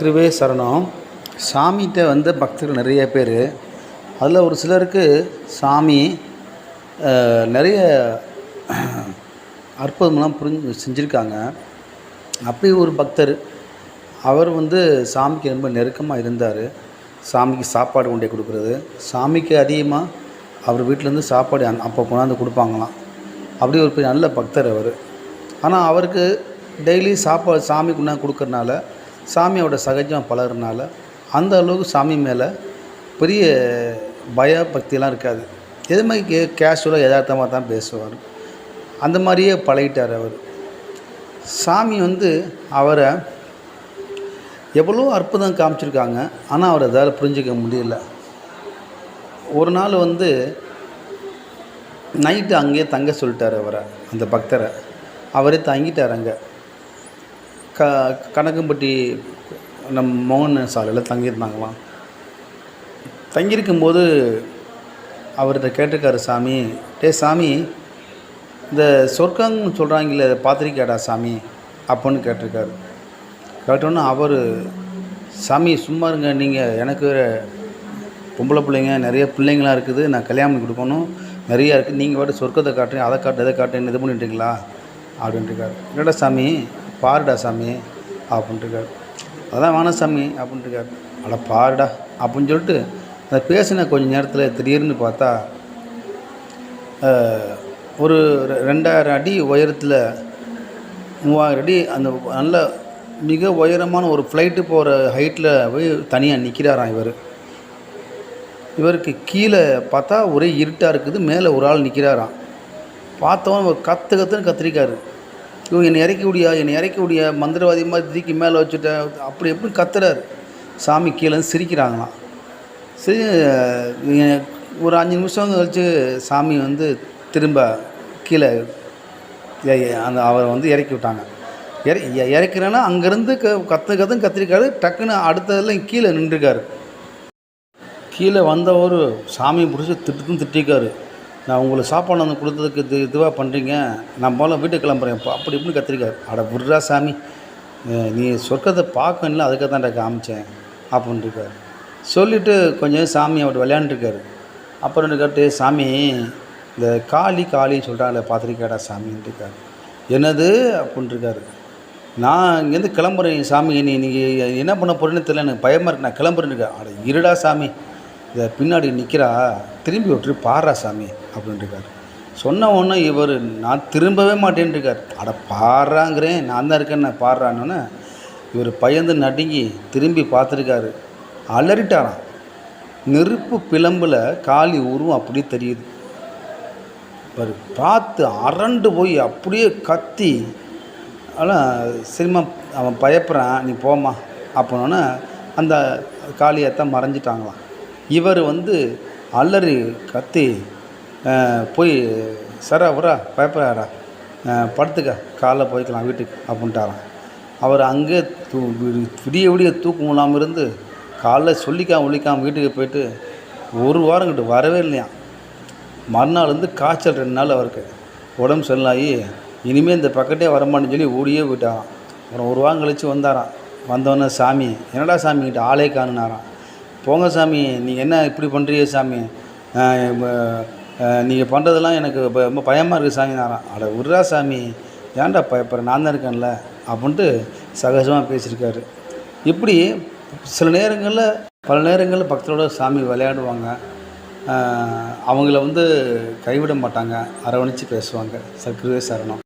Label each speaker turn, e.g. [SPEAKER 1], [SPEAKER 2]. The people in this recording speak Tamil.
[SPEAKER 1] சத்குருவே சரணம். சாமிகிட்ட வந்து பக்தர்கள் நிறைய பேர். அதில் ஒரு சிலருக்கு சாமி நிறைய அற்புதம்லாம் புரிஞ்சு செஞ்சுருக்காங்க. அப்படி ஒரு பக்தர் அவர் வந்து சாமிக்கு ரொம்ப நெருக்கமாக இருந்தார். சாமிக்கு சாப்பாடு கொண்டே கொடுக்குறது. சாமிக்கு அதிகமாக அவர் வீட்டிலேருந்து சாப்பாடு அந் அப்போ கொண்டாந்து கொடுப்பாங்களாம். அப்படி ஒரு பெரிய நல்ல பக்தர் அவர். ஆனால் அவருக்கு டெய்லி சாப்பாடு சாமி கொண்டாந்து கொடுக்குறனால சாமியோட சகஜம் பழகுறனால அந்த அளவுக்கு சாமி மேலே பெரிய பய பக்தியெலாம் இருக்காது. எது மாதிரி கே கேஷுவலாக யதார்த்தமாக தான் பேசுவார். அந்த மாதிரியே பழகிட்டார் அவர். சாமி வந்து அவரை எவ்வளோ அற்புதம் காமிச்சிருக்காங்க. ஆனால் அவர் அதால் புரிஞ்சிக்க முடியல. ஒரு நாள் வந்து நைட்டு அங்கேயே தங்க சொல்லிட்டார் அவரை அந்த பக்தரை. அவரே தங்கிட்டார் அங்கே. க கணக்கம்பட்டி நம் மோகன் சாலையில் தங்கியிருந்தாங்களாம் தங்கியிருக்கும்போது அவர்கிட்ட கேட்டிருக்காரு சாமி. டே சாமி இந்த சொர்க்கம்னு சொல்கிறாங்களே பார்த்துருக்கியாடா சாமி? அப்போன்னு கேட்டிருக்காரு. கேட்டோன்னே அவர் சாமி சும்மா இருங்க. நீங்கள் எனக்கு வேறு பொம்பளை பிள்ளைங்க நிறைய பிள்ளைங்களாம் இருக்குது. நான் கல்யாணம் பண்ணி கொடுக்கணும். நிறையா இருக்குது நீங்கள் பாட்டு சொர்க்கத்தை காட்டுறீங்க அதை காட்டு இதை காட்டுறேன்னு இது பண்ணிட்டீங்களா? அப்படின்ட்டுருக்காரு என்னடா சாமி? பாருடா சாமி. அப்படின்ட்டுருக்காரு அதான் வேணாம் சாமி அப்படின்ட்டுருக்காரு அட பாருடா அப்படின்னு சொல்லிட்டு அந்த பேசின கொஞ்சம் நேரத்தில் திடீர்னு பார்த்தா ஒரு ரெ- ரெண்டாயிரம் அடி உயரத்தில் மூவாயிரம் அடி அந்த நல்ல மிக உயரமான ஒரு ஃப்ளைட்டு போகிற ஹைட்டில் போய் தனியாக நிற்கிறாராம் இவர். இவருக்கு கீழே பார்த்தா ஒரே இருட்டாக இருக்குது மேலே ஒரு ஆள் நிற்கிறாராம் பார்த்தவன் ஒரு கத்து கத்துன்னு கத்திரிக்காரு. இவன் என்னை இறக்கி விடியா என்னை இறக்கி விடியா மந்திரவாதி மாதிரி தூக்கி மேலே வச்சுட்ட அப்படி எப்படி கத்துறாரு. சாமி கீழே சிரிக்கிறாங்களாம். சரி ஒரு அஞ்சு நிமிஷம் கழிச்சு சாமி வந்து திரும்ப கீழே அந்த அவரை வந்து இறக்கி விட்டாங்க. இற இறக்குறேன்னா அங்கேருந்து க கத்து கத்துன்னு கத்திரிக்காரு. டக்குன்னு அடுத்ததில் கீழே நின்றுருக்காரு. கீழே வந்தவர் சாமியை பிடிச்சி திட்டுன்னு திட்டிருக்காரு. நான் உங்களுக்கு சாப்பாடு வந்து கொடுத்ததுக்கு இது இதுவாக பண்ணுறீங்க நான் போல வீட்டுக்கு கிளம்புறேன். இப்போ அப்படி இப்படின்னு கத்திரிக்காரு. அட விட்றா சாமி. நீ சொர்க்கத்தை பார்க்கணும்ல அதுக்காக தான் காமிச்சேன் அப்படின்ட்டுருக்காரு சொல்லிவிட்டு கொஞ்சம் சாமி அவர் விளையாண்டுருக்காரு அப்புறம் கேட்டு சாமி இந்த காளி காளின்னு சொல்கிறாங்களே பார்த்துருக்காடா சாமின்ட்டுருக்காரு என்னது? அப்படின்ட்டுருக்காரு நான் இங்கேருந்து கிளம்புறேன் சாமி. நீ நீங்கள் என்ன பண்ண போகிறேன்னு தெரியல எனக்கு பயமாக இருக்கு. நான் கிளம்புறேன்னு இருக்கேன். அட இருடா சாமி. இதை பின்னாடி நிற்கிறா திரும்பி விட்டுரு பாடுறா சாமி அப்படின்ட்டுருக்கார் சொன்ன உடனே இவர் நான் திரும்பவே மாட்டேன்ட்டுருக்கார் அட பாடுறாங்கிறேன் நான் தான் இருக்கேன்னு நான் பாடுறான்னொன்னே இவர் பயந்து நடுங்கி திரும்பி பார்த்துருக்காரு. அலறிட்டாராம். நெருப்பு பிளம்பில் காளி உருவம் அப்படியே தெரியுது. பாரு பார்த்து அரண்டு போய் அப்படியே கத்தி ஆனால் சினிமா அவன் பயப்படுறான் நீ போமா அப்படின்னோன்னே அந்த காளியத்தான் மறைஞ்சிட்டாங்களாம். இவர் வந்து அலறி கத்தி போய் சரா வரா பயப்படாடா படுத்துக்க காலைல போய்க்கலாம் வீட்டுக்கு அப்படின்ட்டாராம். அவர் அங்கே தூ விடிய விடிய தூக்கம் இல்லாமல் இருந்து காலைல சொல்லிக்காம ஒழிக்காமல் வீட்டுக்கு போயிட்டு ஒரு வாரம் கிட்ட வரவே இல்லையாம் மறுநாள் வந்து காய்ச்சல் ரெண்டு நாள் அவருக்கு. உடம்பு சரியில்லாகி இனிமேல் இந்த பக்கத்தே வரமாட்டேன்னு சொல்லி ஓடியே போயிட்டாராம். அப்புறம் ஒரு வாரம் கழித்து வந்தாராம். வந்தோடனே சாமி என்னடா சாமி கிட்ட ஆளே காணுனாராம். போங்க சாமி நீங்கள் என்ன இப்படி பண்ணுறீங்க சாமி? நீங்கள் பண்ணுறதெல்லாம் எனக்கு ரொம்ப பயமாக இருக்குது சாமினாராம் அட விட்றா சாமி ஏன்டா பயப்படுற? நான் தான் இருக்கேன்ல அப்படின்ட்டு சகஜமாக பேசியிருக்காரு. இப்படி சில நேரங்களில் பல நேரங்களில் பக்தரோட சாமி விளையாடுவாங்க. அவங்கள வந்து கைவிட மாட்டாங்க அரவணைச்சு பேசுவாங்க சர்க்குருவே சரணம்.